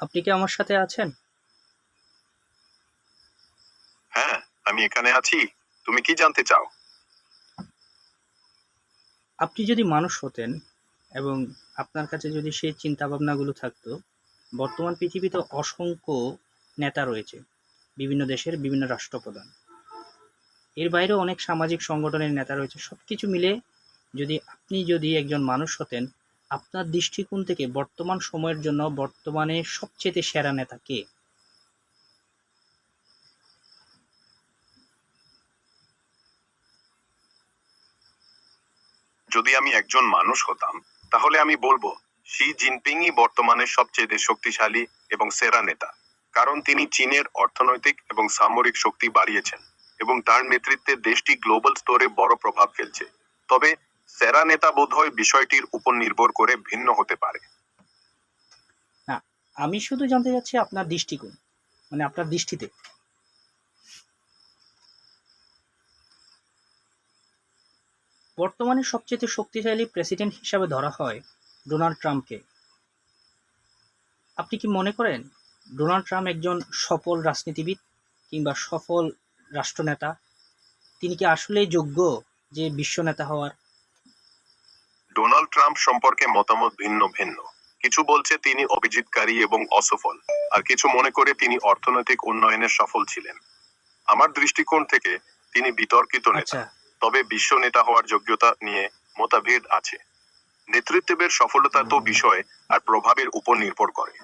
আপনি কি আমার সাথে আছেন? হ্যাঁ আমি এখানে আছি। তুমি কি জানতে চাও? আপনি যদি মানুষ হতেন এবং আপনার কাছে যদি সেই চিন্তা ভাবনাগুলো থাকতো বর্তমান পৃথিবীতে অসংখ্য নেতা রয়েছে বিভিন্ন দেশের বিভিন্ন রাষ্ট্রপ্রধান। এর বাইরেও অনেক সামাজিক সংগঠনের নেতা রয়েছে। সব কিছু মিলে যদি আপনি যদি একজন মানুষ হতেন আপনার দৃষ্টিকোণ থেকে বর্তমান সময়ের জন্য বর্তমানে সবচেয়ে সেরা নেতা কে? যদি আমি একজন মানুষ হতাম, তাহলে আমি বলব, শি জিনপিংই বর্তমানে সবচেয়ে শক্তিশালী এবং সেরা নেতা, কারণ তিনি চীনের অর্থনৈতিক এবং সামরিক শক্তি বাড়িয়েছেন এবং তার নেতৃত্বে দেশটি গ্লোবাল স্তরে বড় প্রভাব ফেলছে। তবে সেরা নেতা বোধহয় বিষয়টির উপর নির্ভর করে ভিন্ন হতে পারে। আমি শুধু জানতে চাচ্ছি আপনার দৃষ্টিকোণ মানে আপনার দৃষ্টিতে। বর্তমানে সবচেয়ে শক্তিশালী প্রেসিডেন্ট হিসাবে ধরা হয় ডোনাল্ড ট্রাম্পকে। আপনি কি মনে করেন ডোনাল্ড ট্রাম্প একজন সফল রাজনীতিবিদ কিংবা সফল রাষ্ট্রনেতা? তিনি কি আসলেই যোগ্য যে বিশ্ব নেতা হওয়ার? ডোনাল্ড ট্রাম্প সম্পর্কে মতামত ভিন্ন ভিন্ন। কিছু বলছে তিনি অভিজিৎকারী এবং অসফল আর কিছু মনে করে তিনি অর্থনৈতিক উন্নয়নে সফল ছিলেন। আমার দৃষ্টিকোণ থেকে তিনি বিতর্কিত নেতা আচ্ছা। তবে বিশ্ব নেতা হওয়ার যোগ্যতা নিয়ে মতভেদ আছে। নেতৃত্বের সফলতা তো বিষয় আর প্রভাবের উপর নির্ভর করে।